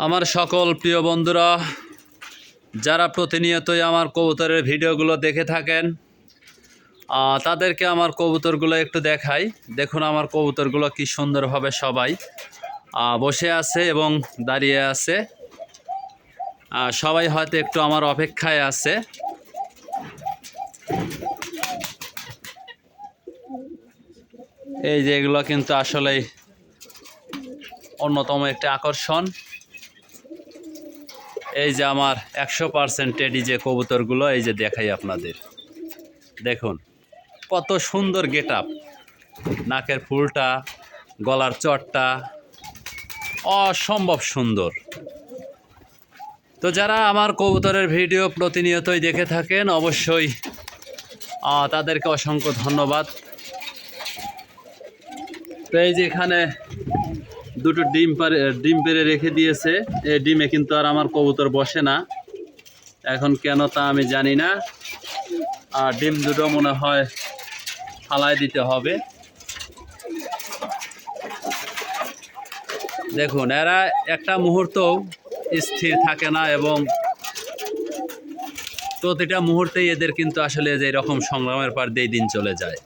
আমার সকল প্রিয় বন্ধুরা, যারা প্রতিনিয়তই আমার কবুতরের ভিডিওগুলো দেখে থাকেন তাদেরকে আমার কবুতরগুলো একটু দেখাই। দেখুন আমার কবুতরগুলো কি সুন্দরভাবে সবাই। বসে আছে এবং দাঁড়িয়ে আছে। সবাই হয়তো একটু আমার অপেক্ষায় আছে। এই যে এগুলো কিন্তু আসলেই অন্যতম একটি আকর্ষণ। এই যে আমার একশো পার্সেন্ট টেডি যে কবুতরগুলো, এই যে দেখাই আপনাদের। দেখুন, কত সুন্দর গেট আপ নাকের ফুলটা, গলার চটটা, অসম্ভব সুন্দর। তো যারা আমার কবুতরের ভিডিও প্রতিনিয়তই দেখে থাকেন, অবশ্যই তাদেরকে অসংখ্য ধন্যবাদ। তো এই যে এখানে দুটো ডিম পারে, ডিম পেরে রেখে দিয়েছে। এই ডিমে কিন্তু আর আমার কবুতর বসে না। এখন কেন তা আমি জানি না। আর ডিম দুটো মনে হয় ফালাই দিতে হবে। দেখুন, এরা একটা মুহূর্ত স্থির থাকে না এবং প্রতিটা মুহূর্তেই এদের কিন্তু আসলে যে রকম সংগ্রামের পর দিয়ে দিন চলে যায়।